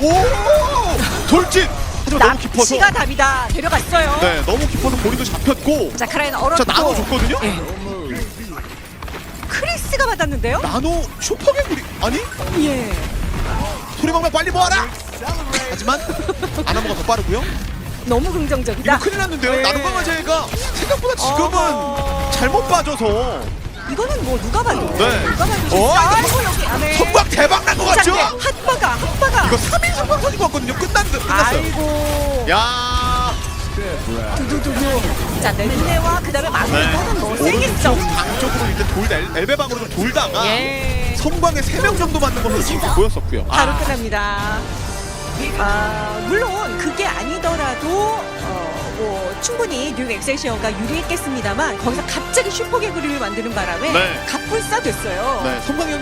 오 돌진 하지만 너무 깊어서 납치가 답이다. 데려갔어요. 네 너무 깊어서 본인도 잡혔고 자 카라인 자 얼었고 나눠 줬거든요. 예. 크리스가 받았는데요. 나노 슈퍼개구리 아니 예. 소리방만 빨리 모아라. 하지만 아나모가 더 빠르고요. 너무 긍정적이다. 이거 큰일 났는데요. 네. 나노 강화제가 생각보다 지금은 어허. 잘못 빠져서 이거는 뭐 누가 봐도 네. 누가 봐도 어. 이거 성광 대박 난 것 같죠? 터진 것 같거든요. 끝난 끝났어요. 아이고. 야 두두두두. 자 넬레와 그다음에 마무리는 뭐 세겠죠. 오른쪽 방 쪽으로 이제 돌다 엘- 엘베방으로 좀 돌다가 예. 성광에 3명 정도 맞는 걸로 지금 보였었고요. 바로 아, 끝납니다. 아, 물론 그게 아니더라도 어, 뭐 충분히 뉴욕 엑셀시어가 유리했겠습니다만 거기서 갑자기 슈퍼 개구리를 만드는 바람에 네. 갑불싸 됐어요. 네, 성광이